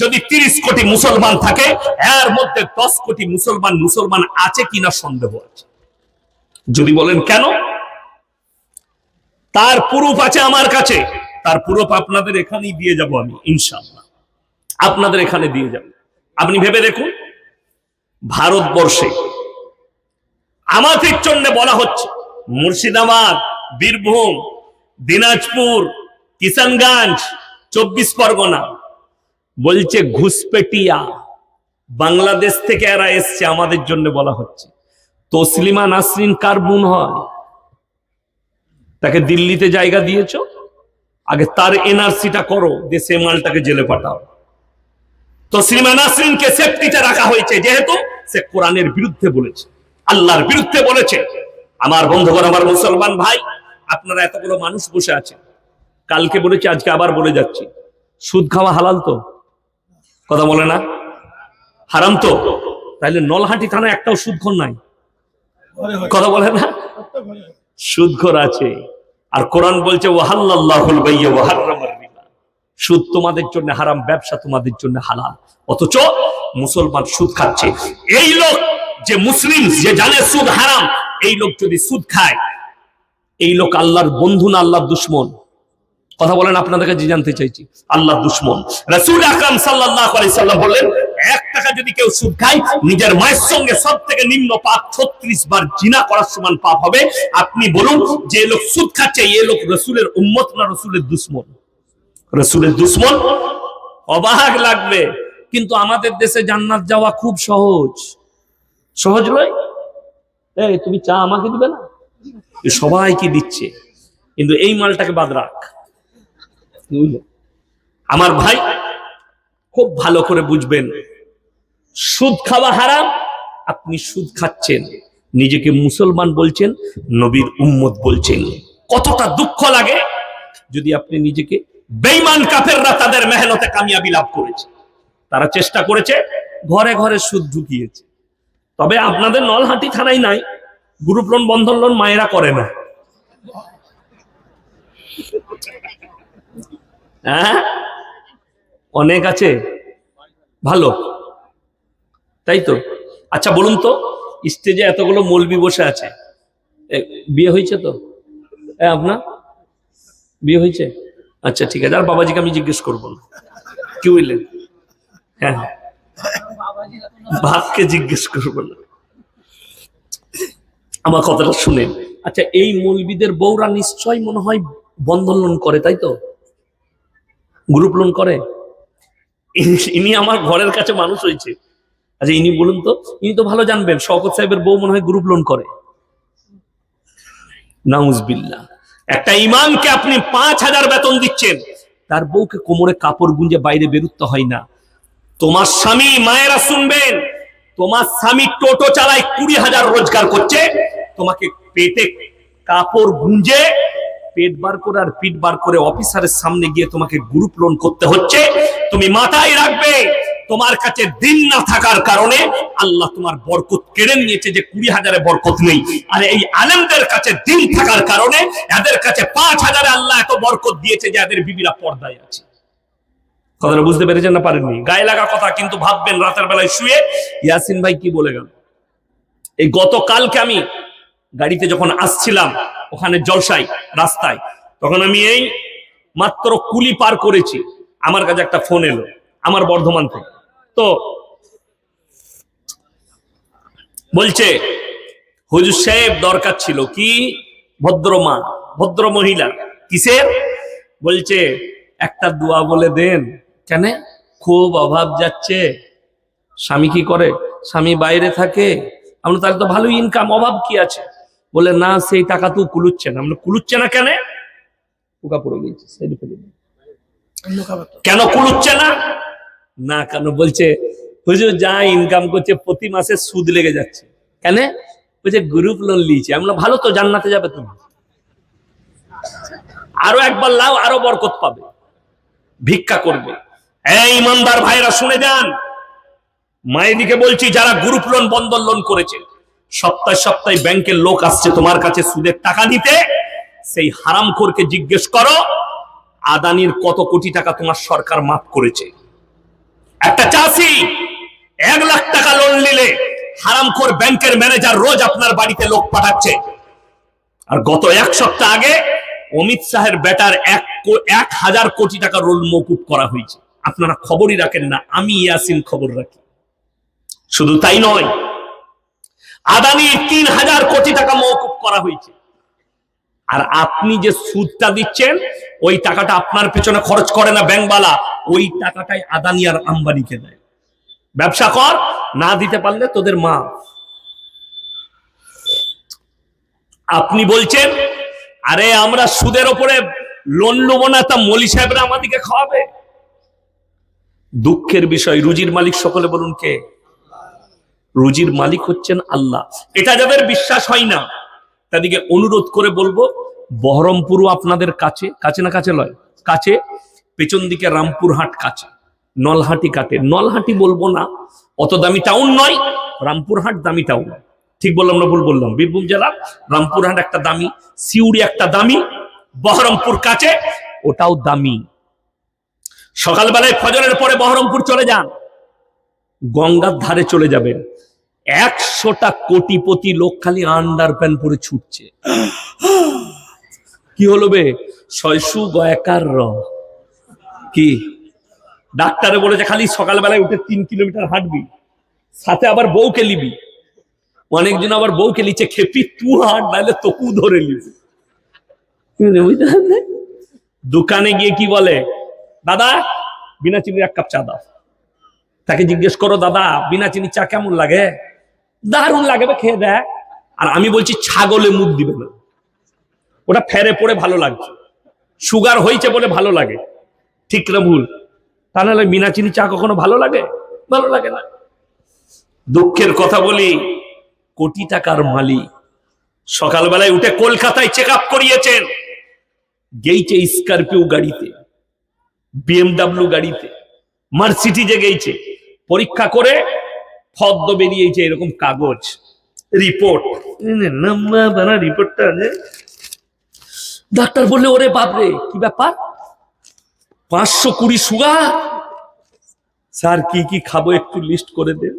যদি তিরিশ কোটি মুসলমান থাকে, এর মধ্যে দশ কোটি মুসলমান মুসলমান আছে কিনা সন্দেহ আছে। যদি বলেন কেন? তার প্রুফ আছে আমার কাছে। তার প্রুফ আপনাদের এখানেই দিয়ে যাব আমি, ইনশাআল্লাহ। আপনাদের এখানে দিয়ে যাব। আপনি ভেবে দেখুন, ভারতবর্ষে আমাদের জন্য বলা হচ্ছে, মুর্শিদাবাদ, বীরভূম, দিনাজপুর, কিষানগঞ্জ, চব্বিশ পরগনা বলছে ঘুষপেটিয়া বাংলাদেশ থেকে এরা এসছে, আমাদের জন্য বলা হচ্ছে। তসলিমা নাসরিন কার বোন হয়? তাকে দিল্লিতে জায়গা দিয়েছ? আগে তার এনআরসিটা করো দেশে মালটাকে জেলে পাঠাও। তসলিমা নাসরিনকে সেফটিতে রাখা হয়েছে, যেহেতু সে কোরআনের বিরুদ্ধে বলেছে, আল্লাহর বিরুদ্ধে বলেছে। আমার বন্ধুগণ, আমার মুসলমান ভাই, আপনারা এতগুলো মানুষ বসে আছেন। কালকে বলেছি, আজকে আবার বলে যাচ্ছি। সুদ খাওয়া হালাল তো? কথা বলে না? হারাম তো। তাইলে নলহাটি থানা একটাও সুদঘর নাই। কথা বলে না? সুদঘর আছে। আর কোরআন বলছে ওয়াহাল্লাহুল হাররামার রিবা। সুদ তোমাদের জন্য হারাম ব্যবসা তোমাদের জন্য হালাল। অথচ মুসলমান সুদ খাচ্ছে। এই লোক যে মুসলিম যে জানে সুদ হারাম এই লোক যদি সুদ খায় এই লোক আল্লাহর বন্ধু না আল্লাহর দুশ্মন? কথা বলেন আপনাদের কাছে জানতে চাইছি। আল্লাহ দুশ্মন। রাসূল আকরাম সাল্লাল্লাহু আলাইহি সাল্লাম বললেন, এক টাকা যদি কেউ সুদ খায়, নিজের মায়ের সঙ্গে সব থেকে নিম্ন পাপ 36 বার জিনা করার সমান পাপ হবে। আপনি বলুন, যে লোক সুদ খাচ্ছে এই লোক রাসূলের উম্মত না রাসূলের দুশ্মন? রাসূলের দুশ্মন অবাক লাগবে। কিন্তু আমাদের দেশে জান্নাত যাওয়া খুব সহজ। সহজ নয়? এই, তুমি চা আমাকে দিবে না? সবাইকে দিচ্ছে। কিন্তু এই মালটাকে বাদ রাখ? আমার ভাই খুব ভালো করে বুঝবেন, সুদ খাওয়া হারাম, আপনি সুদ খাচ্ছেন। নিজেকে মুসলমান বলছেন, নবীর উম্মত বলছেন। কতটা দুঃখ লাগে যদি আপনি নিজেকে বেঈমান কাফেররা তাদের মেহনতে কামিয়াবি লাভ করেছে। তারা চেষ্টা করেছে, ঘরে ঘরে সুদ ঢুকিয়েছে। তবে আপনাদের নলহাটি থানায় নাই গ্রুপ লোন বন্ধন লোন মায়েরা করে না। হ্যাঁ? অনেক আছে। ভালো। তাই তো? আচ্ছা বলুন তো স্টেজে এতগুলো মলবি বসে আছে। বিয়ে হয়েছে তো? এ, আপনার? বিয়ে হয়েছে? আচ্ছা ঠিক আছে। আর বাবাজিকে আমি জিজ্ঞেস করব না। কি বললেন? হ্যাঁ হ্যাঁ। বাপকে জিজ্ঞেস করব না। আমার কথাটা শুনেন। আচ্ছা এই মৌলবিদের বউরা নিশ্চয় মনে হয় বন্ধন করে তাই তো? গ্রুপ লোন করে? ইনি- আমার ঘরের কাছে মানুষ হয়েছে। আচ্ছা ইনি বলুন তো, ইনি তো ভালো জানবেন, শওকত সাহেবের বউ মনে হয় গ্রুপ লোন করে। নাউজবিল্লা একটা ইমামকে আপনি পাঁচ হাজার বেতন দিচ্ছেন, তার বউকে কোমরে কাপড় গুঞ্জে বাইরে বেরুতে হয় না। তোমার স্বামী মায়েরা শুনবেন, তোমার স্বামী টোটো চালায় কুড়ি হাজার রোজগার করছে, তোমাকে পেটে কাপড় গুঞ্জে পেট বার করে আর পিট বার করে অফিসারের সামনে গিয়ে তোমাকে গ্রুপ লোন করতে হচ্ছে। তুমি মাথায় রাখবে, তোমার কাছে দিন না থাকার কারণে আল্লাহ তোমার বরকত কেড়ে নিয়েছে যে কুড়ি হাজারে বরকত নেই। আর এই আলেমদের কাছে দিন থাকার কারণে এদের কাছে পাঁচ হাজারে আল্লাহ এত বরকত দিয়েছে যে এদের বিবিরা পর্দায় আছে। কথাটা বুঝতে পেরেছেন না পারেননি? গায়ে লাগা কথা, কিন্তু ভাববেন রাতের বেলায় শুয়ে। ইয়াসিন ভাই কি বলে গেল? এই গতকালকে আমি গাড়িতে যখন আসছিলাম ওখানে জলসাই রাস্তায়। তখন আমি এই মাত্র কুলি পার করেছি। আমার কাছে একটা ফোন এলো, আমার বর্ধমান থেকে। তো বলছে, হুজুর সাহেব, দরকার ছিল কি? ভদ্র মা, ভদ্র মহিলা, কিসের? বলছে, একটা দোয়া বলে দেন। কেন? খুব অভাব যাচ্ছে। স্বামী কি করে? স্বামী বাইরে থাকে। আমরা তাহলে তো ভালো ইনকাম অভাব কি আছে? বলে না সেই টাকা তো কুলুচ্ছে না। আমরা কুলুচ্ছে না কেন? পোকা পড়ে গেছে সাইডে ফেলে কেন কুলুচ্ছে না? না কেন? বলছে হুজুর যা ইনকাম করছে প্রতি মাসে সুদ লেগে যাচ্ছে। কেন? বলছে গ্রুপ লোন লিয়েছে আমরা ভালো তো জান্নাতে যাবে তুমি। আরও একবার লাও আরও বরকত পাবে। ভিক্ষা করবে। এই ইমানদার ভাইরা শুনে যান। মায়েদিকে বলছি যারা গ্রুপ লোন বন্ধন লোন করেছে সপ্তাহে সপ্তাহে ব্যাংকের লোক আসছে তোমার কাছে সুদের টাকা নিতে, সেই হারামখোরকে জিজ্ঞেস করো, আদানির কত কোটি টাকা তোমার সরকার মাফ করেছে? একটা চাষি এক লাখ টাকা লোন নিলে হারামখোর ব্যাংকের ম্যানেজার রোজ আপনার বাড়িতে লোক পাঠাচ্ছে। আর গত এক সপ্তাহ আগে অমিত শাহের বেটার এক এক হাজার কোটি টাকা রোল মকুব করা হয়েছে। আপনারা খবরই রাখেন না, আমি ইয়াসিন খবর রাখি। শুধু তাই নয় আদানি তিন হাজার কোটি টাকা মৌকুব করা হয়েছে। আর আপনি যে সুদটা দিচ্ছেন, ওই টাকাটা আপনার পেছনে খরচ করে না ব্যাংকবালা ওই টাকাটাই আদানি আর আম্বানিকে দেয়। ব্যবসা কর, না দিতে পারলে তোদের মা আপনি বলছেন, আরে আমরা সুদের ওপরে লোন নেব না, তা মলি সাহেবরা আমাদেরকে খাওয়াবে? দুঃখের বিষয়, রুজির মালিক সকলে বলুন কে? রুজির মালিক হচ্ছেন আল্লাহ। এটা যাদের বিশ্বাস হয় না, তাদেরকে অনুরোধ করে বলব বহরমপুরও আপনাদের কাছে কাছে না কাছে লয়? কাছে, পেছন দিকে রামপুরহাট কাছে, নলহাটি কাটে নলহাটি বলব না, অত দামি টাউন নয়, রামপুরহাট দামি টাউন। ঠিক বললাম না ভুল বললাম? বীরভূম জেলা, রামপুরহাট একটা দামি, সিউড়ি একটা দামি, বহরমপুর কাছে, ওটাও দামি। সকালবেলায় ফজরের পরে বহরমপুর চলে যান। গঙ্গার ধারে চলে যাবেন একশোটা কোটিপতি লোক খালি আন্ডার প্যান্ট পরে ছুটছে। কি হলো বে? শয়সু গয়াকার র। কি? ডাক্তারে বলেছে খালি সকালবেলায় উঠে তিন কিলোমিটার হাঁটবি, সাথে আবার বউকে নিবি। অনেকজন আবার বউকে নিচে খেপি, তু হাঁট, নাহলে তোকু ধরে নিবি। দোকানে গিয়ে কি বলে? দাদা, বিনা চিনির এক কাপ চা দাও। তাকে জিজ্ঞেস করো দাদা বিনা চিনি চা কেমন লাগে? দারুণ লাগে বে, খেয়ে দেয় আর আমি বলছি ছাগলে মুখ দিবে না। ওটা ফেরে পড়ে ভালো লাগছে। সুগার হয়েছে বলে ভালো লাগে। ঠিক না ভুল? তা নাহলে বিনা চিনি চা কখনো ভালো লাগে? ভালো লাগে না। দুঃখের কথা বলি কোটি টাকার মালিক সকালবেলায় উঠে কলকাতায় চেক আপ করিয়েছেন গেইছে স্করপিও গাড়িতে বিএমডাব্লিউ গাড়িতে মার্সিডিজে গেইছে। পরীক্ষা করে ফদ্দ বেরিয়েছে এরকম কাগজ রিপোর্ট নাম্বার রিপোর্টটা ডাক্তার বললে ওরে বাপরে কি ব্যাপার? পাঁচশো কুড়ি সুগার? স্যার কি কি খাব একটু লিস্ট করে দেন।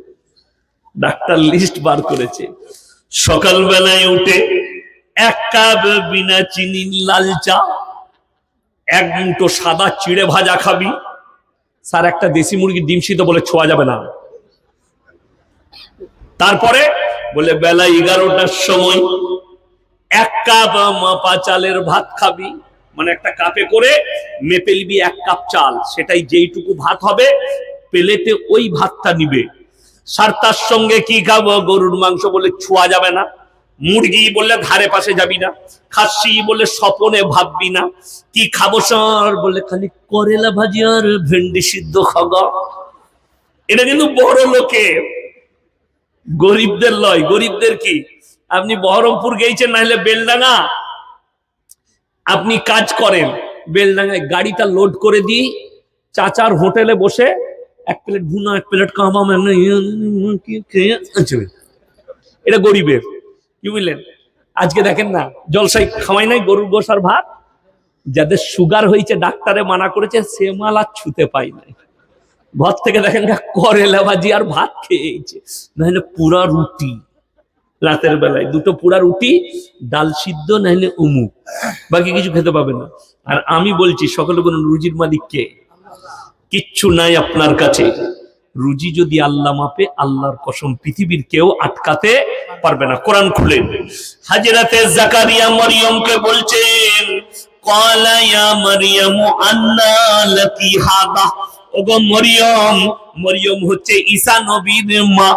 ডাক্তার লিস্ট বার করেছে। সকালবেলায় উঠে এক কাপ বিনা চিনি লাল চা এক মুঠো সাদা চিড়ে ভাজা খাবি। স্যার, একটা দেশি মুরগির ডিম সিদ্ধ বলে ছোঁয়া যাবে না। তারপরে বলে, বেলা এগারোটার সময় এক কাপ মাপা চালের ভাত খাবি। মানে একটা কাপে করে মেপে নিবি এক কাপ চাল, সেটাই যেইটুকু ভাত হবে, প্লেটে ওই ভাতটা নিবে। সার তার সঙ্গে কি খাব? গরুর মাংস বলে ছোঁয়া যাবে না। মুরগি বললে ধারে পাশে যাবি না খাসি বলে স্বপনে ভাববি না কি খাব সর বলে খালি করেলা ভাজি আর ভেন্ডি সিদ্ধ খাগা এটা কিন্তু বড় লোকের গরিবদের লয় গরিবদের কি আপনি বহরমপুর গেছেন না হলে বেলডাঙ্গা আপনি কাজ করেন বেলডাঙ্গায় গাড়িটা লোড করে দিই চাচার হোটেলে বসে এক প্লেট ভুনা এক প্লেট কামা এটা গরিবের কি বুঝলেন আজকে দেখেন না জলসাই খাওয়াই নাই গরুর গোসার ভাত। যাদের সুগার হয়েছে, ডাক্তারে মানা করেছে, সে মাল আর ছুতে পাই নাই। ঘর থেকে দেখেন না, করেলা ভাজি আর ভাত খেয়েছে নাহলে পুরা রুটি রাতের বেলায়। দুটো পুরা রুটি, ডাল সিদ্ধ, নাহলে উমুক বাকি কিছু খেতে পাবে না। আর আমি বলছি, সকলে বলুন রুজির মালিক কে? কিচ্ছু নাই আপনার কাছে। রুজি যদি আল্লাহ মাপে, আল্লাহর কসম পৃথিবীর কেউ আটকাতে পারবে না। কোরআন খুলেন হাজরাতে জাকারিয়া মরিয়মকে বলছেন কলা মরিয়ম আন্না লাকি হাদা? ওগো মরিয়ম মরিয়ম হচ্ছে ঈসা নবীর মা।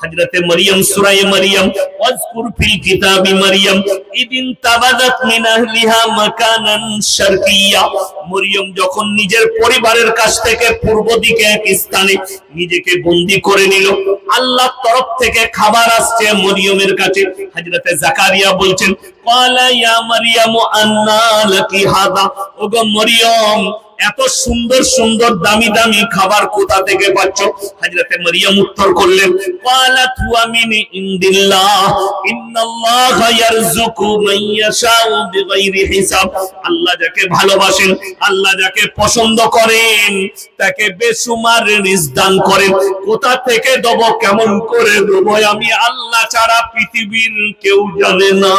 হযরতে মরিয়ম সূরা মরিয়ম, ওয়াজকুর ফিল কিতাবি মরিয়ম, ইদিন তাবাদাত মিন আহলিহা মাকানান শারকিয়া। মরিয়ম যখন নিজের পরিবারের কাছ থেকে পূর্ব দিকে এক স্থানে নিজেকে বন্দী করে নিল, আল্লাহর তরফ থেকে খাবার আসছে মরিয়মের কাছে। হযরতে জাকারিয়া বলছেন, ক্বালা ইয়া মারইয়ামু আন্না লাকি হাদা? ওগো মরিয়ম এত সুন্দর সুন্দর, দামি দামি খাবার কোথা থেকে পাচ্ছ? হযরতে মরিয়ম উত্তর করলেন হিসাব। আল্লাহ যাকে ভালোবাসেন, আল্লাহ যাকে পছন্দ করেন, তাকে বেসুমার রিজক দান করেন। কোথা থেকে দেব, কেমন করে দেব, আমি আল্লাহ ছাড়া পৃথিবীর কেউ জানে না।